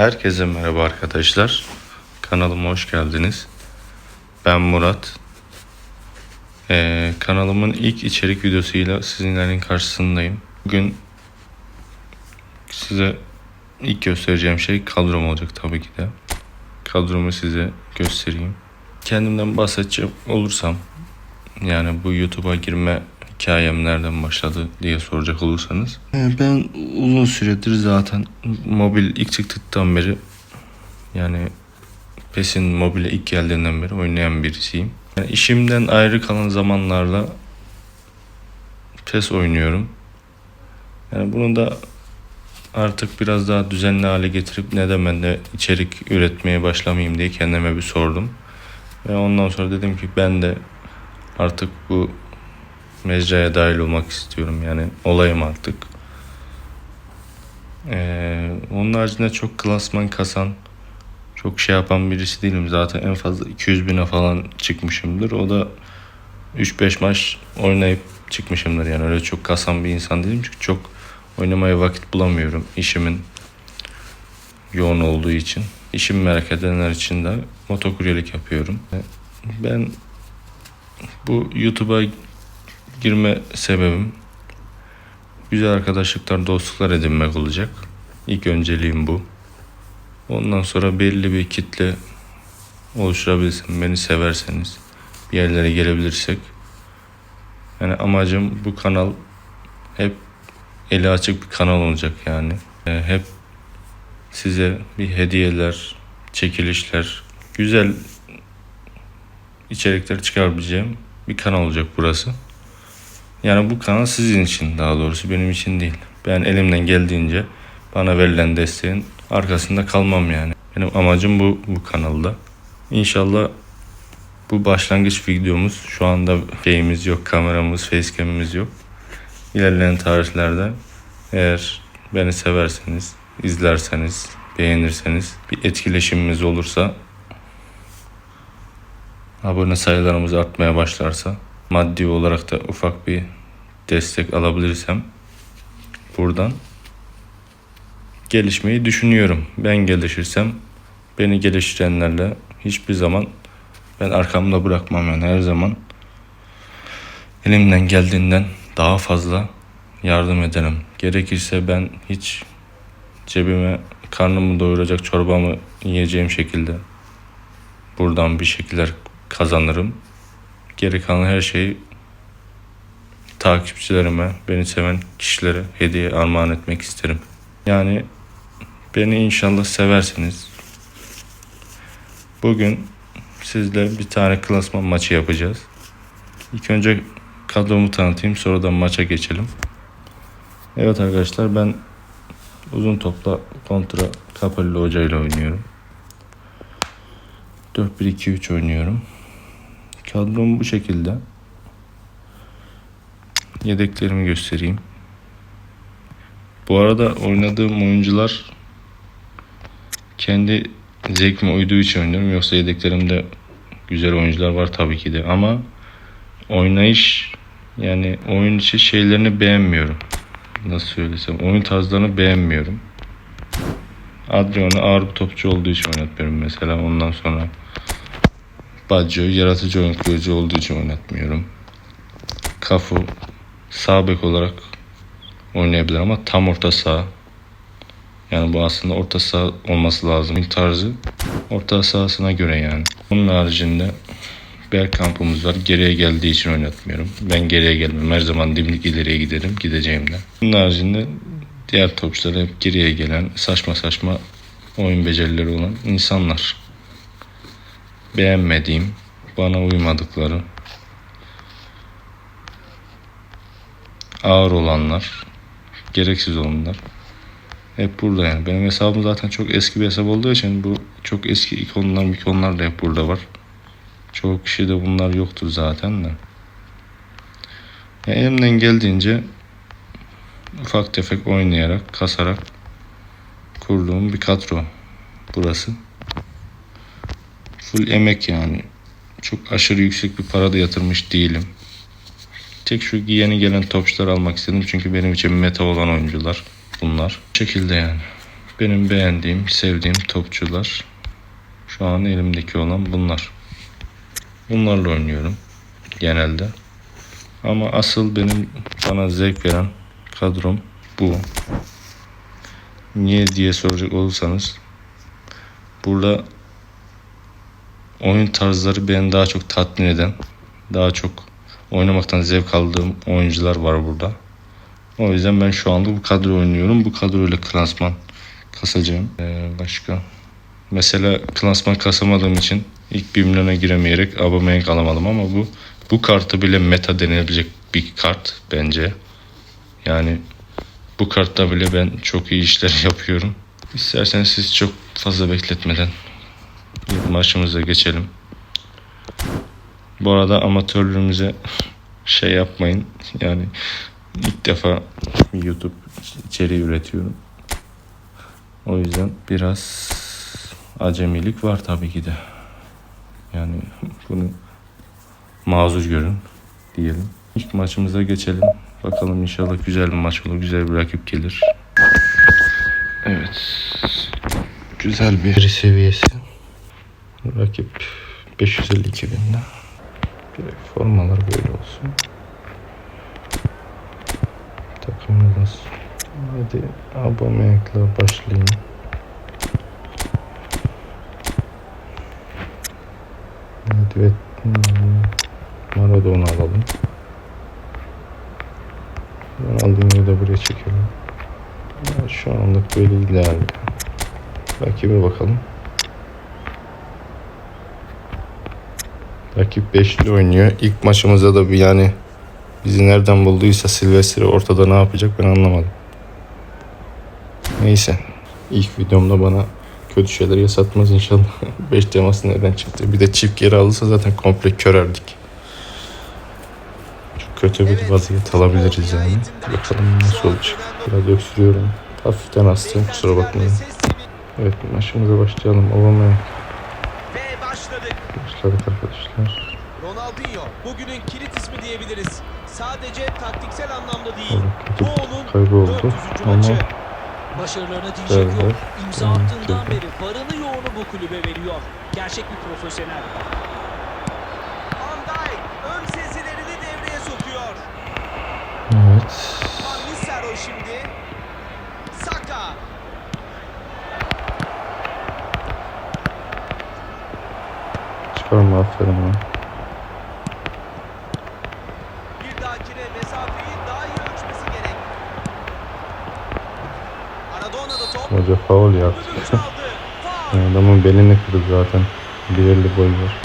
Herkese merhaba arkadaşlar. Kanalıma hoş geldiniz. Ben Murat. Ee, kanalımın ilk içerik videosuyla sizinlerin karşısındayım. Bugün size ilk göstereceğim şey kadrom olacak tabii ki de. Kadromu size göstereyim. Kendimden bahsedecek olursam yani bu YouTube'a girme hikayem nereden başladı diye soracak olursanız. Ben uzun süredir zaten mobil ilk çıktıktan beri yani PES'in mobile ilk geldiğinden beri oynayan birisiyim. Yani işimden ayrı kalan zamanlarla PES oynuyorum. Yani bunu da artık biraz daha düzenli hale getirip neden ben de içerik üretmeye başlamayayım diye kendime bir sordum. Ve ondan sonra dedim ki ben de artık bu mecraya dahil olmak istiyorum. Yani olayım artık. Ee, onun haricinde çok klasman kasan, çok şey yapan birisi değilim. Zaten en fazla 200 bine falan çıkmışımdır. O da 3-5 maç oynayıp çıkmışımdır. Yani öyle çok kasan bir insan değilim. Çünkü çok oynamaya vakit bulamıyorum. işimin yoğun olduğu için. İşimi merak edenler için de motokuryelik yapıyorum. Ben bu YouTube'a girme sebebim güzel arkadaşlıklar, dostluklar edinmek olacak. İlk önceliğim bu. Ondan sonra belli bir kitle oluşturabilirsem, beni severseniz, bir yerlere gelebilirsek. Yani amacım bu kanal hep eli açık bir kanal olacak yani. Ee, hep size bir hediyeler, çekilişler, güzel içerikler çıkarabileceğim bir kanal olacak burası. Yani bu kanal sizin için daha doğrusu benim için değil. Ben elimden geldiğince bana verilen desteğin arkasında kalmam yani. Benim amacım bu bu kanalda. İnşallah bu başlangıç videomuz şu anda şeyimiz yok, kameramız, facecam'imiz yok. İlerleyen tarihlerde eğer beni severseniz, izlerseniz, beğenirseniz, bir etkileşimimiz olursa abone sayılarımız artmaya başlarsa maddi olarak da ufak bir destek alabilirsem buradan gelişmeyi düşünüyorum. Ben gelişirsem beni geliştirenlerle hiçbir zaman ben arkamda bırakmam yani her zaman elimden geldiğinden daha fazla yardım ederim. Gerekirse ben hiç cebime karnımı doyuracak çorbamı yiyeceğim şekilde buradan bir şekiller kazanırım. Geri kalan her şeyi takipçilerime, beni seven kişilere hediye armağan etmek isterim. Yani beni inşallah seversiniz. Bugün sizle bir tane klasman maçı yapacağız. İlk önce kadromu tanıtayım sonra da maça geçelim. Evet arkadaşlar ben uzun topla kontra Kapelli Hoca ile oynuyorum. 4-1-2-3 oynuyorum. Kadrom bu şekilde. Yedeklerimi göstereyim. Bu arada oynadığım oyuncular kendi zevkime uyduğu için oynuyorum. Yoksa yedeklerimde güzel oyuncular var tabii ki de ama oynayış yani oyun içi şeylerini beğenmiyorum. Nasıl söylesem oyun tarzlarını beğenmiyorum. Adrian'ı ağır bir topçu olduğu için oynatmıyorum mesela. Ondan sonra Baggio'yu yaratıcı oyun kurucu olduğu için oynatmıyorum. Kafu sağ bek olarak oynayabilir ama tam orta saha. Yani bu aslında orta saha olması lazım. Oyun tarzı orta sahasına göre yani. Bunun haricinde Bergkamp'ımız var. Geriye geldiği için oynatmıyorum. Ben geriye gelmem. Her zaman dimdik ileriye giderim. Gideceğim de. Bunun haricinde diğer topçular hep geriye gelen saçma saçma oyun becerileri olan insanlar. Beğenmediğim, bana uymadıkları, ağır olanlar, gereksiz olanlar hep burada yani. Benim hesabım zaten çok eski bir hesap olduğu için bu çok eski ikonlar ikonlar da hep burada var. Çoğu kişide bunlar yoktur zaten de. Yani elimden geldiğince ufak tefek oynayarak, kasarak kurduğum bir kadro burası. Full emek yani. Çok aşırı yüksek bir para da yatırmış değilim. Tek şu yeni gelen topçular almak istedim çünkü benim için meta olan oyuncular bunlar. Bu şekilde yani. benim beğendiğim, sevdiğim topçular. Şu an elimdeki olan bunlar. Bunlarla oynuyorum genelde. Ama asıl benim bana zevk veren kadrom bu. Niye diye soracak olursanız burada oyun tarzları beni daha çok tatmin eden, daha çok oynamaktan zevk aldığım oyuncular var burada. O yüzden ben şu anda bu kadro oynuyorum. Bu kadroyla klasman kasacağım. Ee, başka? Mesela klasman kasamadığım için ilk bir milyona giremeyerek Aubameyang alamadım ama bu bu kartı bile meta denilebilecek bir kart bence. Yani bu kartta bile ben çok iyi işler yapıyorum. İsterseniz siz çok fazla bekletmeden bir maçımıza geçelim. Bu arada amatörlüğümüze şey yapmayın. Yani ilk defa YouTube içeriği üretiyorum. O yüzden biraz acemilik var tabii ki de. Yani bunu mazur görün diyelim. İlk maçımıza geçelim. Bakalım inşallah güzel bir maç olur. Güzel bir rakip gelir. Evet. Güzel bir seviyesi. Rakip 552 binde. Bir formalar böyle olsun. Takımımız. Hadi Aubameyang'la başlayayım. Hmm, Maradona alalım. Ronaldinho'yu da buraya çekelim. Şu anlık böyle ideal. Rakibe bakalım. Rakip beşli oynuyor. İlk maçımızda da bir yani bizi nereden bulduysa Silvestri ortada ne yapacak ben anlamadım. Neyse. İlk videomda bana kötü şeyler yaşatmaz inşallah. 5 teması nereden çıktı? Bir de çift geri alırsa zaten komple körerdik. Çok kötü bir vaziyet alabiliriz yani. Bakalım nasıl olacak. Biraz öksürüyorum. Hafiften hastayım kusura bakmayın. Evet maçımıza başlayalım. Obama'ya Ve başladık. arkadaşlar. Ronaldinho bugünün kilit ismi diyebiliriz. Sadece taktiksel anlamda değil. Bu onun kaybı oldu 400. ama. Başarılarına diyecek yok. İmza attığından beri varını yoğunu bu kulübe veriyor. Gerçek bir profesyonel. Van Dijk ön sezilerini devreye sokuyor. evet. Van Nistelrooy şimdi. Saka. Çıkarma aferin ona. Bir dahakine mesafeyi daha iyi ölçmesi gerek. Maradona da top. Hoca faul yaptı. Yani Adamın belini kırdı zaten. 1.50 boy var.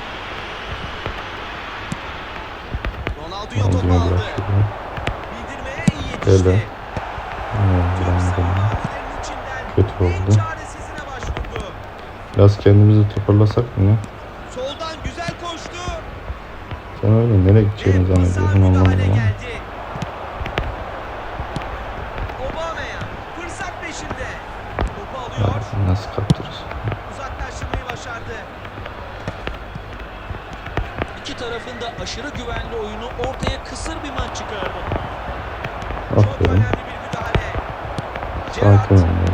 Ronaldinho topu aldı. Bildirmeye iyi yetişti. Öyle. Kötü oldu. Biraz kendimizi toparlasak mı ne? Sen öyle nereye gideceğini zannediyorsun anlamadım ama. Nasıl kaptırırız? Uzaklaştırmayı başardı. İki tarafın da aşırı güvenli oyunu ortaya kısır bir maç çıkardı. Aferin. Sakin Gerrard.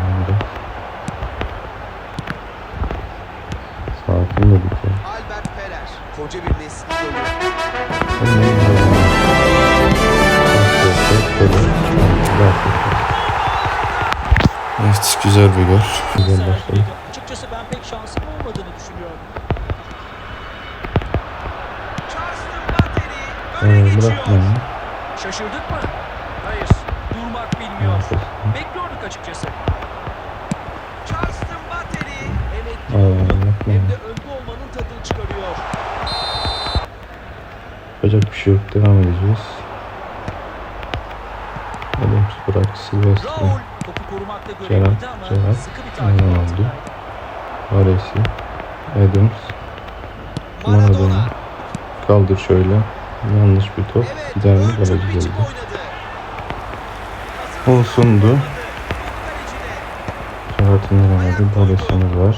Güzel bir gol. Güzel başladı. Açıkçası ben pek şansım olmadığını düşünüyorum. Ee, bırakmayın. Şaşırdık mı? Hayır. Durmak bilmiyor. Bekliyorduk açıkçası. Charleston Battery. Evet. Hem de önde olmanın tadını çıkarıyor. Yapacak bir şey yok. Devam edeceğiz. Adams bırak Silvestre. Bir takip Aynen oldu. altındaydı. Aresi. Adams. Maradona. Kaldır şöyle. Yanlış bir top. Gider mi? geldi. oynadı. Olsundu. Kağıtını verdi. Barışımız var.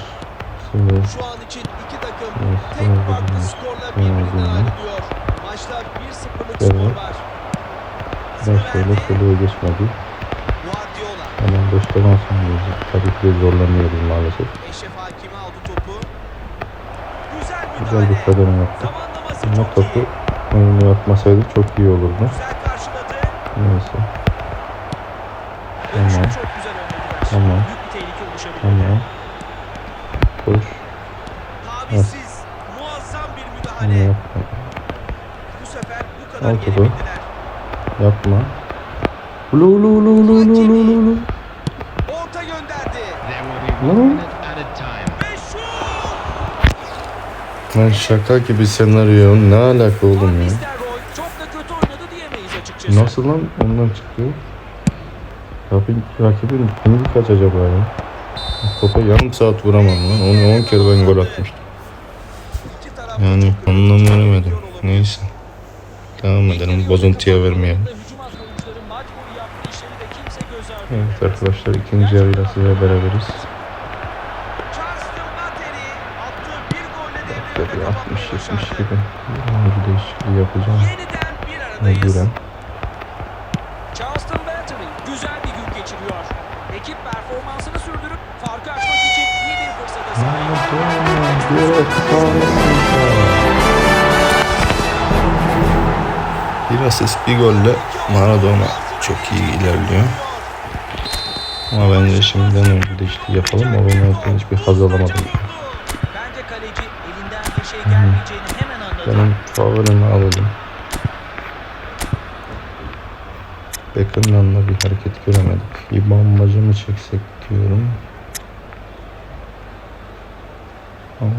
Silvestre. Şu an için iki takım Evet, tek farklı skorla evet. ayrılıyor. Maçta 1-0'lık Evet. skor var. Bak şöyle kaleye geçmedi. Hemen boştadan sonra tabii ki de zorlanıyoruz maalesef. Güzel bir kademe. Zamanlaması Ama topu iyi. oyunu atmasaydık çok iyi olurdu. Neyse. Tamam. Tamam. Tamam. Koş. Tavizsiz. Muazzam bir müdahale. yapma. Bu sefer bu kadar Al topu. Yapma. Ulu ulu ulu ulu ulu ulu ulu. Lan. Lan şaka gibi senaryo. Ne alaka oğlum ya? Nistelrooy çok da kötü oynadı diyemeyiz açıkçası. Nasıl lan ondan çıktı? Rakibin, rakibin pini kaç acaba ya? Topa yarım saat vuramam lan. Onu 10 kere ben gol atmıştım. Yani anlam veremedim. Neyse. Devam edelim. Bozuntuya vermeyelim. Evet arkadaşlar ikinci yarıyla size beraberiz. 60-70 gibi oyuncu değişikliği yapacağım. Mecburen. Charleston Battery güzel bir gün geçiriyor. Ekip performansını sürdürüp farkı açmak için iyi bir fırsata sahip. Bir asist bir golle Maradona çok iyi ilerliyor. Ama bence şimdiden oyuncu değişikliği yapalım. Ama ben hiçbir haz alamadım. Benim favorimi alalım. Beckham'dan da bir hareket göremedik. Bir bombacı mı çeksek diyorum. Ama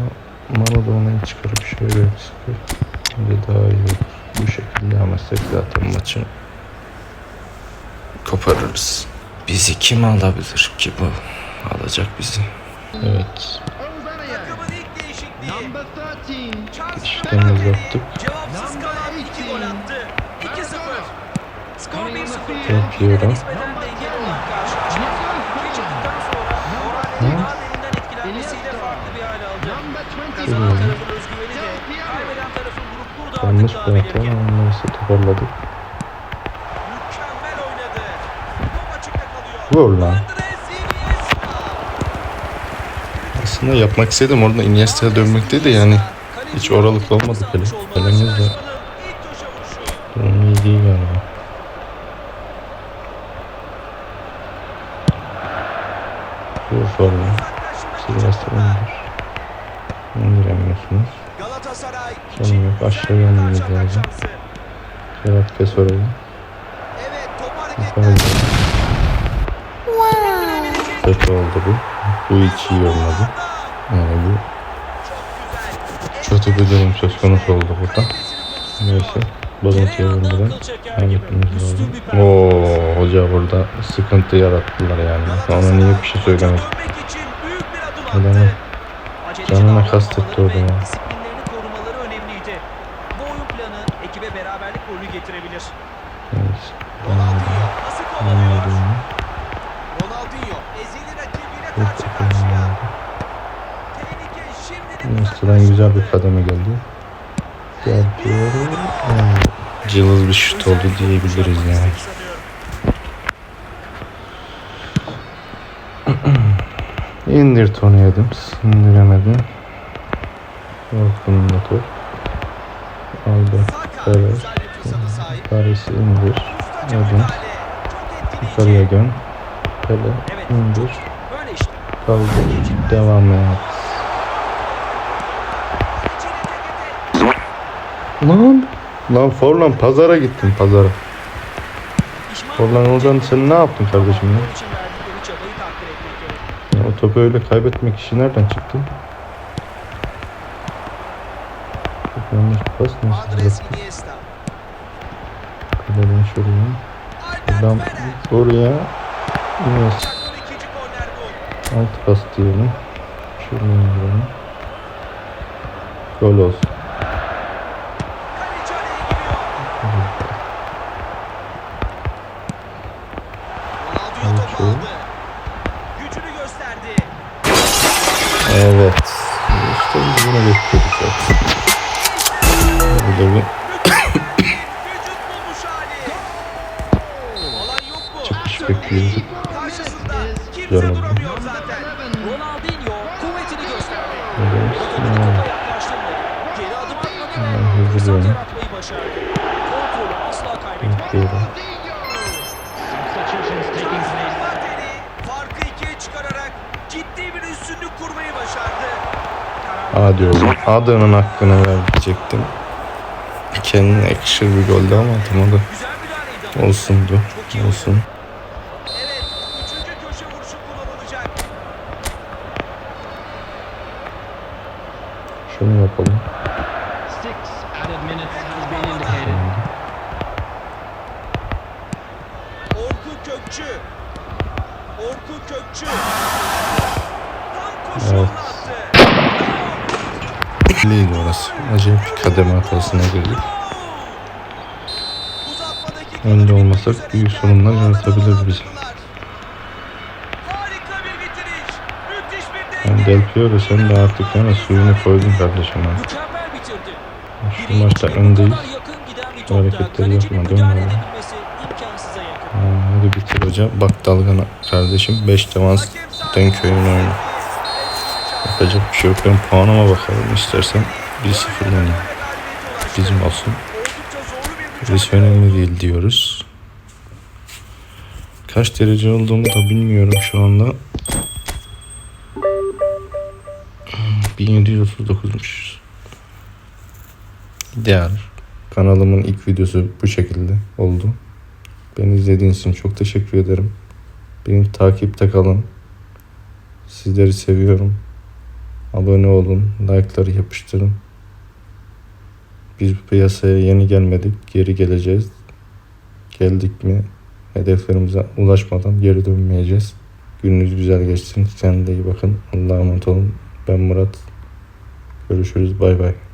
Maradona'yı çıkarıp şöyle yapsak bence daha iyi olur. Bu şekilde ama zaten maçı Koparırız. Bizi kim alabilir ki bu? Alacak bizi. evet Takımın ilk değişikliği. Charles işlemimizi Lateri yaptık. Cevapsız kalan iki gol attı. 2-0. Skor 1-0. Çok iyi Yine de lan. nispeten dengeli olan karşılaşma. İki çıktıktan sonra moralinin daha derinden etkilenmesiyle farklı bir hale aldı. Kazanan tarafın özgüveni de kaybeden tarafın grup burada Yanlış bıraktı belirgin. ama neyse toparladık. Vur lan. Aslında yapmak istedim orada Iniesta'ya dönmekteydi yani. Hiç oralık olmadı kale. Kalemiz de durum iyi değil galiba. Bu formu. Silvestre indir. İndiremiyorsunuz. Galatasaray Sorun yok. Aşağıya indirmemiz lazım. Cevat Kesore'yi. Evet. Kötü oldu bu. Bu hiç iyi olmadı. Yani bu kötü bir durum söz konusu oldu burada. Neyse. Bozuntuya indiren kaybetmemiz lazım. Oo, hoca burada sıkıntı yarattılar yani. Ona niye bir şey söylemedim. Adamı canına kastetti orada ya. Disiplinlerini korumaları önemliydi. Iniesta'dan güzel bir kademe geldi. Ramos. Cılız bir şut oldu diyebiliriz yani. İndir Tony Adams. İndiremedi. Orkun'un da top. Albert Perez. Paris'i indir. Adams. Yukarıya göm. Pele. İndir. Kaldır. Devam et. Lan. Lan Forlan pazara gittin pazara. Forlan oradan sen ne yaptın kardeşim ya? Ya O topu öyle kaybetmek işi nereden çıktı? Çok yanlış pas. Iniesta. Kaleden şuraya. Buradan oraya. Yes. Alt pas diyelim. Şuradan indirelim. Gol olsun. Aldı. Gücünü gösterdi. Evet. İşte biz bunu bekliyorduk zaten. Burada bir çıkış bekliyorduk. Hadi oğlum. Adının hakkını ver diyecektim. Kendine yakışır bir goldü ama atamadı. Müdahaleydi ama. Olsundu. Olsun. Belliydi orası. Acayip bir kademe hatasına girdik. Önde olmasak büyük sorunlar yaratabilir bize. Yani. Del Piero sen de artık yani suyunu koydun kardeşim bitirdi. Şu maçta öndeyiz. hareketleri yapma, yakın. Ha, hadi bitir hocam. Bak dalgana kardeşim. 5 demans Denköy'ün oyunu. Yapacak bir şey yok. Ben puanıma bakalım istersen. 1-0 oynayayım. Bizim olsun. Gerisi önemli değil diyoruz. Kaç derece olduğumu da bilmiyorum şu anda. 1739'muş. İdeal. Kanalımın ilk videosu bu şekilde oldu. Beni izlediğiniz için çok teşekkür ederim. Beni takipte kalın. Sizleri seviyorum. Abone olun. Like'ları yapıştırın. Biz bu piyasaya yeni gelmedik. Geri geleceğiz. Geldik mi hedeflerimize ulaşmadan geri dönmeyeceğiz. Gününüz güzel geçsin. Kendinize iyi bakın. Allah'a emanet olun. Ben Murat. Görüşürüz. Bay bay.